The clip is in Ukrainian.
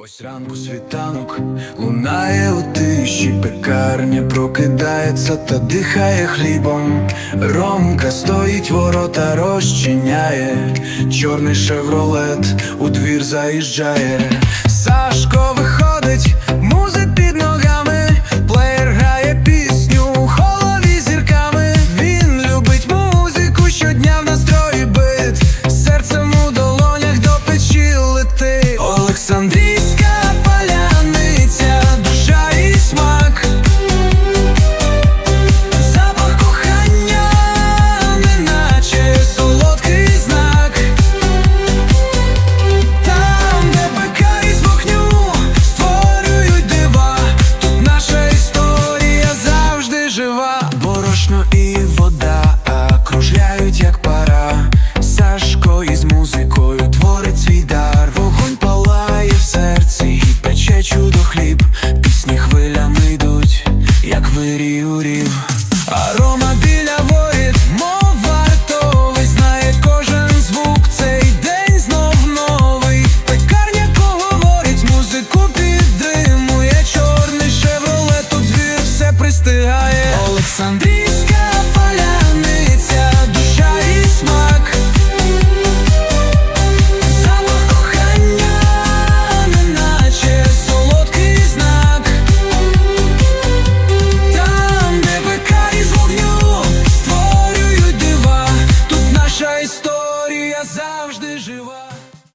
Ось ранку світанок лунає у тиші, пекарня прокидається та дихає хлібом. Ромка стоїть, ворота розчиняє, чорний шевролет у двір заїжджає. Сашко виходить вино і вода кружляють, як пара, Сашко із музикою творить свій дар, вогонь палає в серці, І пече чудо хліб, пісні хвилями йдуть, як вирій у рів. Арома біля воїт, мов вартовий, знає кожен звук, цей день знов новий. Пекарня говорить, музику підтримує, чорний шевролет у двір все пристигає. історія завжди жива.